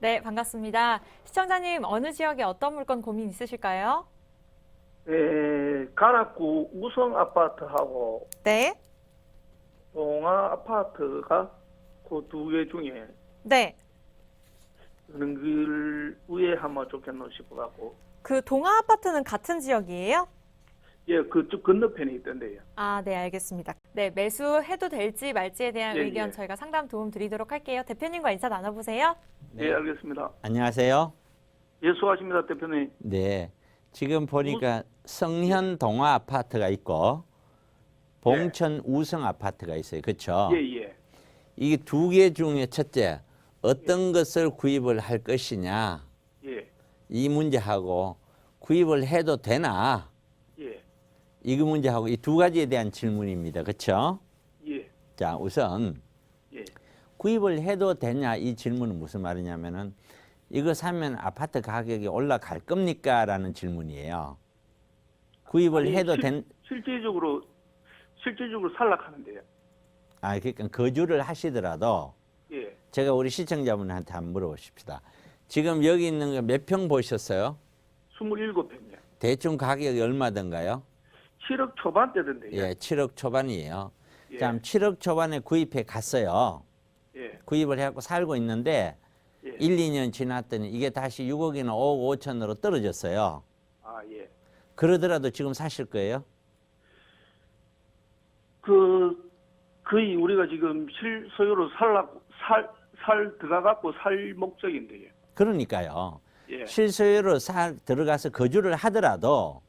네, 반갑습니다. 시청자님, 어느 지역에 어떤 물건 고민 있으실까요? 에, 가락구 우성 아파트하고 네. 동아 아파트가 그 두 개 중에 네. 어느 길 위에 하면 좋겠노 싶어갖고 그 동아 아파트는 같은 지역이에요? 예 그쪽 건너편에 있던데요. 아, 네, 알겠습니다. 네, 매수해도 될지 말지에 대한 예, 의견 예. 저희가 상담 도움 드리도록 할게요. 대표님과 인사 나눠보세요. 예 알겠습니다. 안녕하세요. 예 수고하십니다 대표님. 네. 지금 보니까 성현 동화 아파트가 있고 봉천 우성 아파트가 있어요. 그렇죠? 예 예. 이게 두 개 중에 첫째 어떤 것을 구입을 할 것이냐 예. 이 문제하고 구입을 해도 되나 예. 이 문제하고 이 두 가지에 대한 질문입니다. 그렇죠? 예. 자, 우선 예. 구입을 해도 되냐 이 질문은 무슨 말이냐면은 이거 사면 아파트 가격이 올라갈 겁니까? 라는 질문이에요. 구입을 아니, 해도 실- 된, 실질적으로 실질적으로 살락하는데요. 아, 그러니까 거주를 하시더라도 예. 제가 우리 시청자분한테 한번 물어보십시다. 지금 여기 있는 거 몇 평 보셨어요? 27평이요. 대충 가격이 얼마던가요? 7억 초반대던데요. 예, 7억 초반이에요. 예. 자, 7억 초반에 구입해 갔어요. 예. 구입을 해갖고 살고 있는데 예. 1, 2년 지났더니 이게 다시 6억이나 5억 5천으로 떨어졌어요. 아 예. 그러더라도 지금 사실 거예요? 그 거의 우리가 지금 실소유로 살라고 살, 살 들어가고 살 목적인데요. 그러니까요. 예, 실소유로 살 들어가서 거주를 하더라도 예,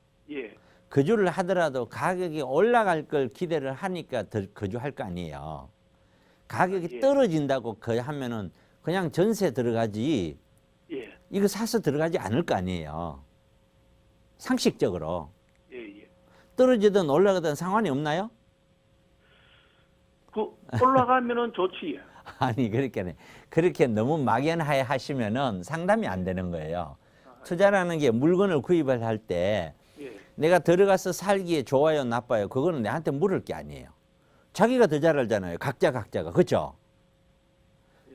거주를 하더라도 가격이 올라갈 걸 기대를 하니까 더 거주할 거 아니에요. 가격이 예. 떨어진다고 거 하면은 그냥 전세 들어가지 예, 이거 사서 들어가지 않을 거 아니에요. 상식적으로 예, 예. 떨어지든 올라가든 상관이 없나요? 그 올라가면은 좋지. 아니 그렇게 그렇게 너무 막연하게 하시면은 상담이 안 되는 거예요. 투자라는 게 물건을 구입을 할때 예, 내가 들어가서 살기에 좋아요 나빠요 그거는 내한테 물을 게 아니에요. 자기가 더 잘 알잖아요. 각자 각자가 그렇죠.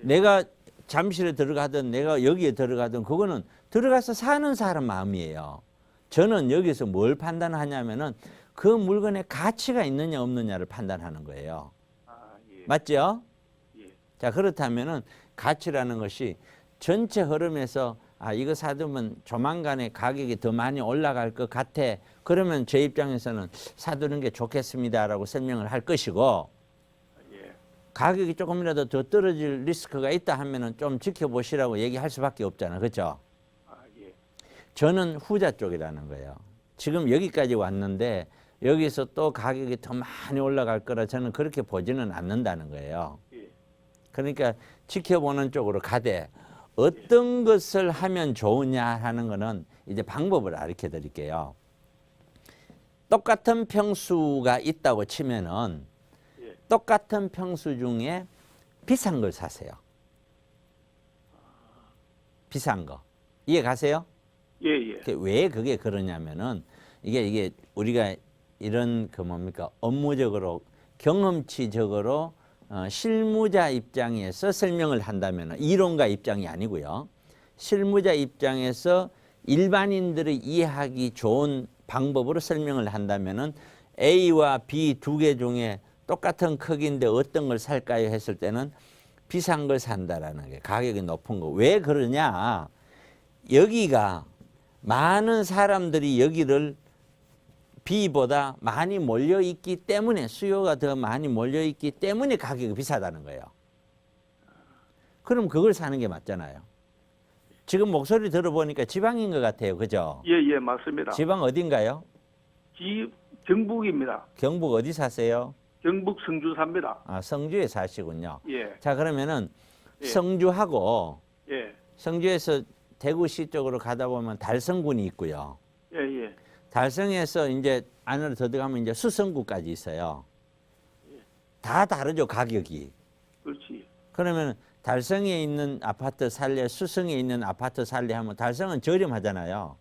내가 잠실에 들어가든 내가 여기에 들어가든 그거는 들어가서 사는 사람 마음이에요. 저는 여기서 뭘 판단하냐면은 그 물건에 가치가 있느냐 없느냐를 판단하는 거예요. 아 예, 맞죠? 예, 자 그렇다면은 가치라는 것이 전체 흐름에서 아 이거 사두면 조만간에 가격이 더 많이 올라갈 것 같아. 그러면 제 입장에서는 사두는 게 좋겠습니다라고 설명을 할 것이고 예, 가격이 조금이라도 더 떨어질 리스크가 있다 하면은 좀 지켜보시라고 얘기할 수밖에 없잖아, 그렇죠? 저는 후자 쪽이라는 거예요. 지금 여기까지 왔는데 여기서 또 가격이 더 많이 올라갈 거라 저는 그렇게 보지는 않는다는 거예요. 예, 그러니까 지켜보는 쪽으로 가되 어떤 것을 하면 좋으냐 하는 거는 이제 방법을 가르쳐 드릴게요. 똑같은 평수가 있다고 치면은 예. 똑같은 평수 중에 비싼 걸 사세요. 비싼 거. 이해 가세요? 예, 예, 왜 그게 그러냐면은 이게 이게 우리가 이런 그 뭡니까 업무적으로 경험치적으로 어, 실무자 입장에서 설명을 한다면 이론가 입장이 아니고요. 실무자 입장에서 일반인들이 이해하기 좋은 방법으로 설명을 한다면은 A와 B 두 개 중에 똑같은 크기인데 어떤 걸 살까요 했을 때는 비싼 걸 산다라는 게 가격이 높은 거. 왜 그러냐? 여기가 많은 사람들이 여기를 B보다 많이 몰려 있기 때문에 수요가 더 많이 몰려 있기 때문에 가격이 비싸다는 거예요. 그럼 그걸 사는 게 맞잖아요. 지금 목소리 들어보니까 지방인 것 같아요. 그죠? 예, 예, 맞습니다. 지방 어딘가요? 지 경북입니다. 경북 어디 사세요? 경북 성주 삽니다. 아, 성주에 사시군요. 예, 자, 그러면은 예. 성주하고 예, 성주에서 대구시 쪽으로 가다 보면 달성군이 있고요. 달성에서 이제 안으로 더 들어가면 이제 수성구까지 있어요. 다 다르죠 가격이. 그렇지. 그러면 달성에 있는 아파트 살래, 수성에 있는 아파트 살래 하면 달성은 저렴하잖아요.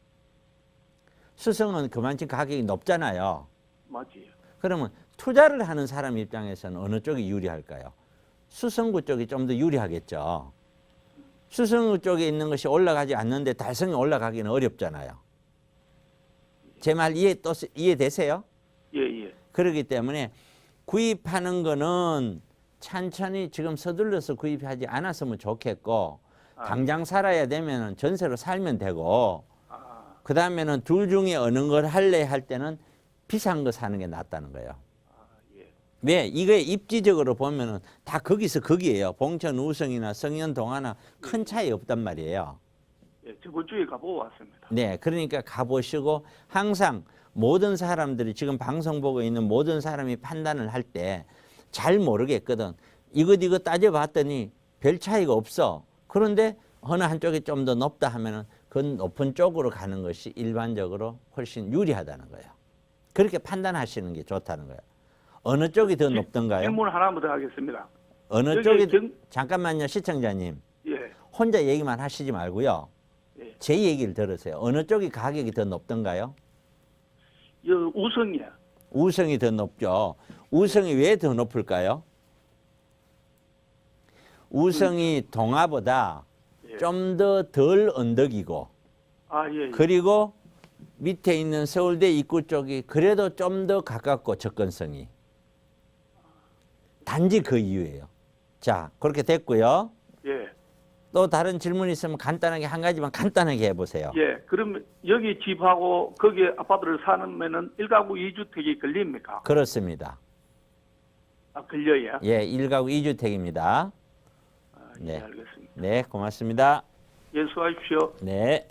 수성은 그만큼 가격이 높잖아요. 맞지. 그러면 투자를 하는 사람 입장에서는 어느 쪽이 유리할까요? 수성구 쪽이 좀 더 유리하겠죠. 수성구 쪽에 있는 것이 올라가지 않는데 달성이 올라가기는 어렵잖아요. 제 말 이해 또 이해되세요? 예, 예. 그렇기 때문에 구입하는 거는 천천히 지금 서둘러서 구입하지 않았으면 좋겠고 아, 당장 살아야 되면 전세로 살면 되고 아, 그 다음에는 둘 중에 어느 걸 할래 할 때는 비싼 거 사는 게 낫다는 거예요. 아, 예. 왜? 이게 입지적으로 보면은 다 거기서 거기에요. 봉천 우성이나 성현 동화나 큰 차이 없단 말이에요. 예, 주에 가보고 왔습니다. 네, 그러니까 가보시고 항상 모든 사람들이 지금 방송 보고 있는 모든 사람이 판단을 할 때 잘 모르겠거든. 이것 이것 따져봤더니 별 차이가 없어. 그런데 어느 한쪽이 좀 더 높다 하면은 그 높은 쪽으로 가는 것이 일반적으로 훨씬 유리하다는 거예요. 그렇게 판단하시는 게 좋다는 거예요. 어느 쪽이 더 높던가요? 질문 하나만 더 하겠습니다. 어느 쪽이 경- 잠깐만요, 시청자님. 예, 혼자 얘기만 하시지 말고요. 예. 제 얘기를 들으세요. 어느 쪽이 가격이 더 높던가요? 여 우성이야. 우성이 더 높죠. 우성이 왜 더 높을까요? 우성이 동화보다 예. 좀더 덜 언덕이고 아, 예, 예. 그리고 밑에 있는 서울대 입구 쪽이 그래도 좀 더 가깝고 접근성이 단지 그 이유예요. 자 그렇게 됐고요. 예. 또 다른 질문 있으면 간단하게 한 가지만 간단하게 해보세요. 예, 그럼 여기 집하고 거기에 아파트를 사면은 일가구 이주택이 걸립니까? 그렇습니다. 아, 걸려야? 예, 1가구 2주택입니다. 아, 예, 네. 알겠습니다. 네, 고맙습니다. 예, 수고하십시오. 네.